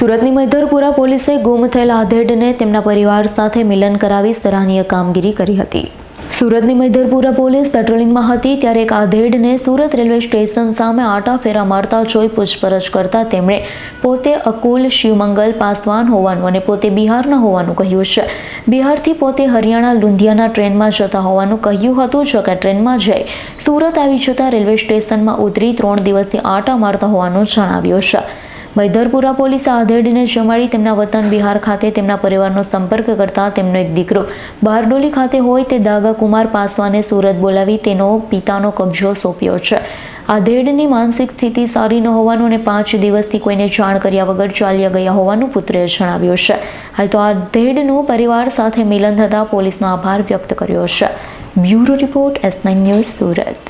સુરતની મૈધરપુરા પોલીસે ગુમ થયેલા આધેડને તેમના પરિવાર સાથે મિલન કરાવી સરાહનીય કામગીરી કરી હતી. સુરતની મૈધરપુરા પોલીસ પેટ્રોલિંગમાં હતી ત્યારે એક આધેડને સુરત રેલવે સ્ટેશન સામે આટા ફેરા મારતા જોઈ પૂછપરછ કરતા તેમણે પોતે અકુલ શિવમંગલ પાસવાન હોવાનું અને પોતે બિહારના હોવાનું કહ્યું છે. બિહારથી પોતે હરિયાણા લુંધિયાના ટ્રેનમાં જતા હોવાનું કહ્યું હતું, જો કે ટ્રેનમાં જઈ સુરત આવી જતા રેલવે સ્ટેશનમાં ઉતરી ત્રણ દિવસથી આટા મારતા હોવાનું જણાવ્યું છે. મૈધરપુરા પોલીસ આધેડીને જમાડી તેમના વતન બિહાર ખાતે તેમના પરિવારનો સંપર્ક કરતા તેમનો એક દીકરો બારડોલી ખાતે હોય તે દાગા કુમાર પાસવાને સુરત બોલાવી તેનો પિતાનો કબજો સોંપ્યો છે. આધેડની માનસિક સ્થિતિ સારી ન હોવાનું અને પાંચ દિવસથી કોઈને જાણ કર્યા વગર ચાલ્યા ગયા હોવાનું પુત્રે જણાવ્યું છે. હાલ તો આધેડનું પરિવાર સાથે મિલન થતાં પોલીસનો આભાર વ્યક્ત કર્યો છે. Bureau report S nine news Surat.